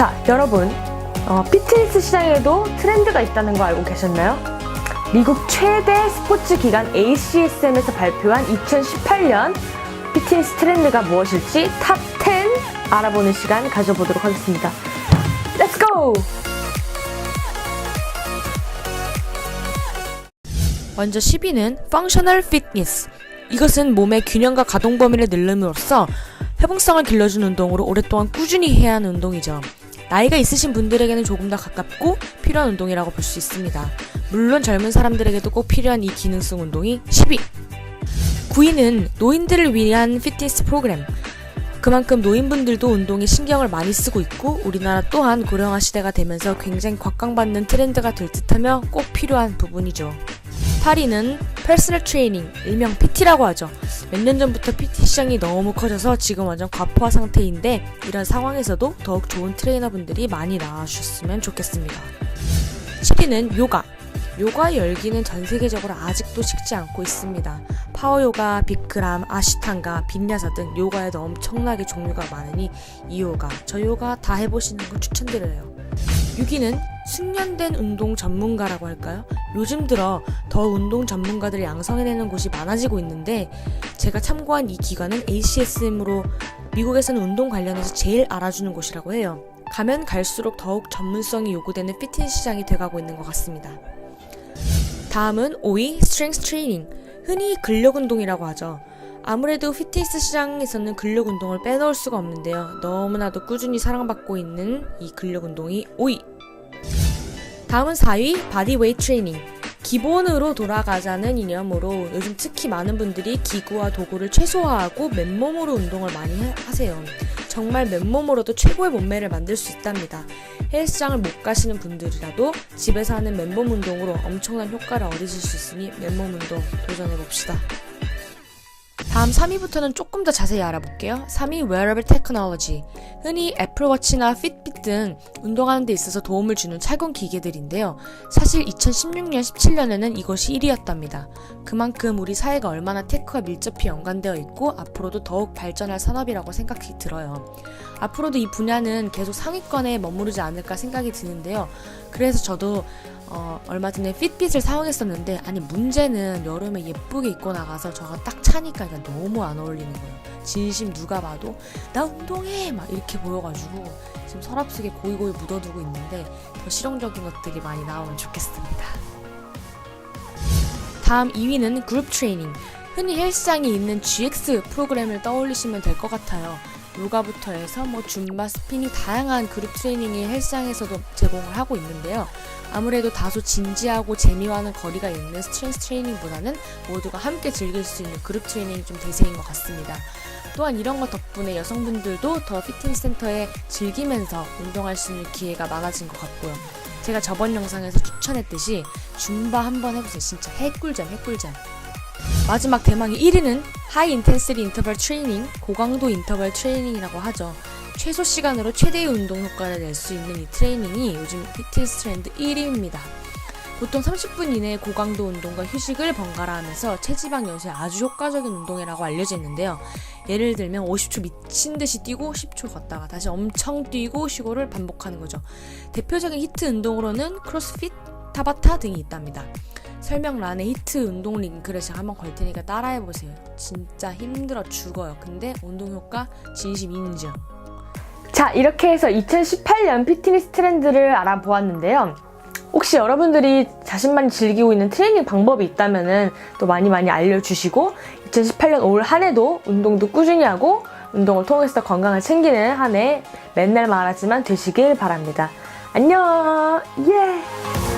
자, 여러분, 어, 피트니스 시장에도 트렌드가 있다는 거 알고 계셨나요? 미국 최대 스포츠 기관 ACSM에서 발표한 2018년 피트니스 트렌드가 무엇일지 탑 10 알아보는 시간 가져보도록 하겠습니다. Let's go! 먼저 10위는 Functional Fitness. 이것은 몸의 균형과 가동 범위를 늘림으로써 회복성을 길러주는 운동으로 오랫동안 꾸준히 해야 하는 운동이죠. 나이가 있으신 분들에게는 조금 더 가깝고 필요한 운동이라고 볼 수 있습니다. 물론 젊은 사람들에게도 꼭 필요한 이 기능성 운동이 10위. 9위는 노인들을 위한 피트니스 프로그램. 그만큼 노인분들도 운동에 신경을 많이 쓰고 있고 우리나라 또한 고령화 시대가 되면서 굉장히 곽강받는 트렌드가 될 듯하며 꼭 필요한 부분이죠. 8위는 퍼스널 트레이닝, 일명 PT라고 하죠. 몇 년 전부터 PT 시장이 너무 커져서 지금 완전 과포화 상태인데 이런 상황에서도 더욱 좋은 트레이너분들이 많이 나와주셨으면 좋겠습니다. 10위는 요가. 요가의 열기는 전 세계적으로 아직도 식지 않고 있습니다. 파워 요가, 비크람, 아시탄가, 빈야사 등 요가에도 엄청나게 종류가 많으니 이 요가, 저 요가 다 해보시는 걸 추천드려요. 6위는 숙련된 운동 전문가라고 할까요? 요즘 들어 더 운동 전문가들을 양성해내는 곳이 많아지고 있는데 제가 참고한 이 기관은 ACSM으로 미국에서는 운동 관련해서 제일 알아주는 곳이라고 해요. 가면 갈수록 더욱 전문성이 요구되는 피트니스 시장이 돼가고 있는 것 같습니다. 다음은 5위 스트렝스 트레이닝. 흔히 근력 운동이라고 하죠. 아무래도 피트니스 시장에서는 근력 운동을 빼놓을 수가 없는데요. 너무나도 꾸준히 사랑받고 있는 이 근력 운동이 5위. 다음은 4위 바디웨이트 트레이닝. 기본으로 돌아가자는 이념으로 요즘 특히 많은 분들이 기구와 도구를 최소화하고 맨몸으로 운동을 많이 해- 하세요. 정말 맨몸으로도 최고의 몸매를 만들 수 있답니다. 헬스장을 못 가시는 분들이라도 집에서 하는 맨몸 운동으로 엄청난 효과를 얻으실 수 있으니 맨몸 운동 도전해 봅시다. 다음 3위부터는 조금 더 자세히 알아볼게요. 3위 Wearable Technology. 흔히 애플워치나 핏빗 등 운동하는 데 있어서 도움을 주는 착용 기계들인데요. 사실 2016년, 17년에는 이것이 1위였답니다. 그만큼 우리 사회가 얼마나 테크와 밀접히 연관되어 있고 앞으로도 더욱 발전할 산업이라고 생각이 들어요. 앞으로도 이 분야는 계속 상위권에 머무르지 않을까 생각이 드는데요. 그래서 저도 어, 얼마 전에 핏빗을 사용했었는데 아니 문제는 여름에 예쁘게 입고 나가서 저가 딱 차니까 이게 너무 안 어울리는 거예요. 진심 누가 봐도 나 운동해 막 이렇게 보여가지고 지금 서랍 속에 고이고이 묻어두고 있는데 더 실용적인 것들이 많이 나오면 좋겠습니다. 다음 2위는 그룹 트레이닝. 흔히 헬스장에 있는 GX 프로그램을 떠올리시면 될 것 같아요. 요가부터 해서 뭐 줌바, 스피닝 다양한 그룹 트레이닝이 헬스장에서도 제공을 하고 있는데요. 아무래도 다소 진지하고 재미와는 거리가 있는 스트렝스 트레이닝보다는 모두가 함께 즐길 수 있는 그룹 트레이닝이 좀 대세인 것 같습니다. 또한 이런 것 덕분에 여성분들도 더 피트니스 센터에 즐기면서 운동할 수 있는 기회가 많아진 것 같고요. 제가 저번 영상에서 추천했듯이 줌바 한번 해보세요. 진짜 해꿀잼, 해꿀잼. 마지막 대망의 1위는 하이 인텐시티 인터벌 트레이닝, 고강도 인터벌 트레이닝이라고 하죠. 최소 시간으로 최대의 운동 효과를 낼 수 있는 이 트레이닝이 요즘 피트니스 트렌드 1위입니다. 보통 30분 이내의 고강도 운동과 휴식을 번갈아 하면서 체지방 연소에 아주 효과적인 운동이라고 알려져 있는데요. 예를 들면 50초 미친 듯이 뛰고 10초 걷다가 다시 엄청 뛰고 쉬고를 반복하는 거죠. 대표적인 히트 운동으로는 크로스핏, 타바타 등이 있답니다. 설명란에 히트 운동 링크를 제가 한번 걸 테니까 따라해 보세요. 진짜 힘들어 죽어요. 근데 운동 효과 진심 인정. 자, 이렇게 해서 2018년 피트니스 트렌드를 알아보았는데요. 혹시 여러분들이 자신만이 즐기고 있는 트레이닝 방법이 있다면은 또 많이 많이 알려주시고 2018년 올 한 해도 운동도 꾸준히 하고 운동을 통해서 건강을 챙기는 한 해 맨날 말하지만 되시길 바랍니다. 안녕! 예!